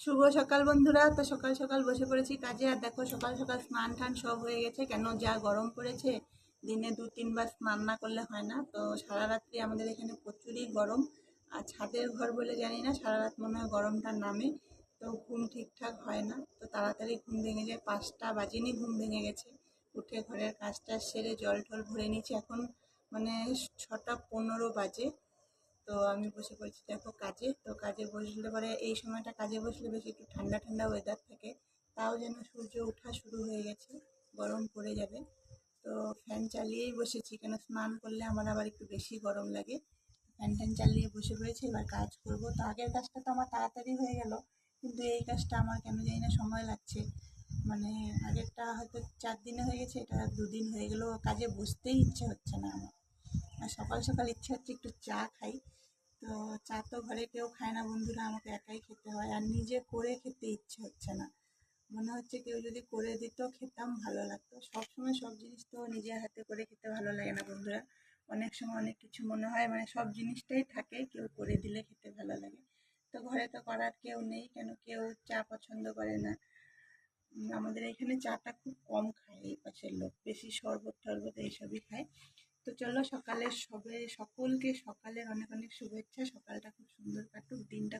শুভ সকাল বন্ধুরা। তো সকাল সকাল বসে পড়েছি কাজে। আর দেখো, সকাল সকাল স্নান টান সব হয়ে গেছে। কেন যা গরম পড়েছে, দিনে দু তিনবার স্নান না করলে হয় না। তো সারা রাত্রি আমাদের এখানে প্রচুরই গরম। আর ছাদের ঘর বলে জানি না, সারা রাত মনে হয় গরমটা নামে। তো ঘুম ঠিকঠাক হয় না। তো তাড়াতাড়ি ঘুম ভেঙে যায়। পাঁচটা বাজেনি, ঘুম ভেঙে গেছে। উঠে ঘরের কাজটা সেরে জল টল ভরে নিয়েছি। এখন মানে ছটা পনেরো বাজে। তো আমি বসে পড়েছি, দেখো, কাজে। কাজে বসলে পরে এই সময়টা কাজে বসলে বেশি একটু ঠান্ডা ঠান্ডা ওয়েদার থাকে। তাও যেন সূর্য ওঠা শুরু হয়ে গেছে, গরম পড়ে যাবে। তো ফ্যান চালিয়েই বসেছি, কেন স্নান করলে আমার আবার একটু বেশি গরম লাগে। ফ্যান ট্যান চালিয়ে বসে পড়েছি, এবার কাজ করব। তো আগের কাজটা তো আমার তাড়াতাড়ি হয়ে গেল, কিন্তু এই কাজটা আমার কেন জানি না সময় লাগছে। মানে আগেরটা হয়তো চার দিনে হয়ে গেছে, এটা দুদিন হয়ে গেল কাজে বসতেই ইচ্ছে হচ্ছে না আমার। আর সকাল সকাল ইচ্ছে হচ্ছে একটু চা খাই। তো চা তো ঘরে কেউ খায় না, বন্ধুরা, আমাকে একাই খেতে হয়। আর নিজে করে খেতে ইচ্ছে হচ্ছে না। মনে হচ্ছে কেউ যদি করে দিত, খেতাম, ভালো লাগতো। সবসময় সব জিনিস তো নিজের হাতে করে খেতে ভালো লাগে না, বন্ধুরা। অনেক সময় অনেক কিছু মনে হয় মানে সব জিনিসটাই থাকে, কেউ করে দিলে খেতে ভালো লাগে। তো ঘরে তো করার কেউ নেই, কেন কেউ চা পছন্দ করে না। আমাদের এখানে চাটা খুব কম খায়, এই পাশের লোক। বেশি শরবত টরবত এইসবই খায়। তো চলো সকালে সবে সকলকে সকালের অনেক অনেক শুভেচ্ছা। সকালটা খুব সুন্দর কাটুক দিনটা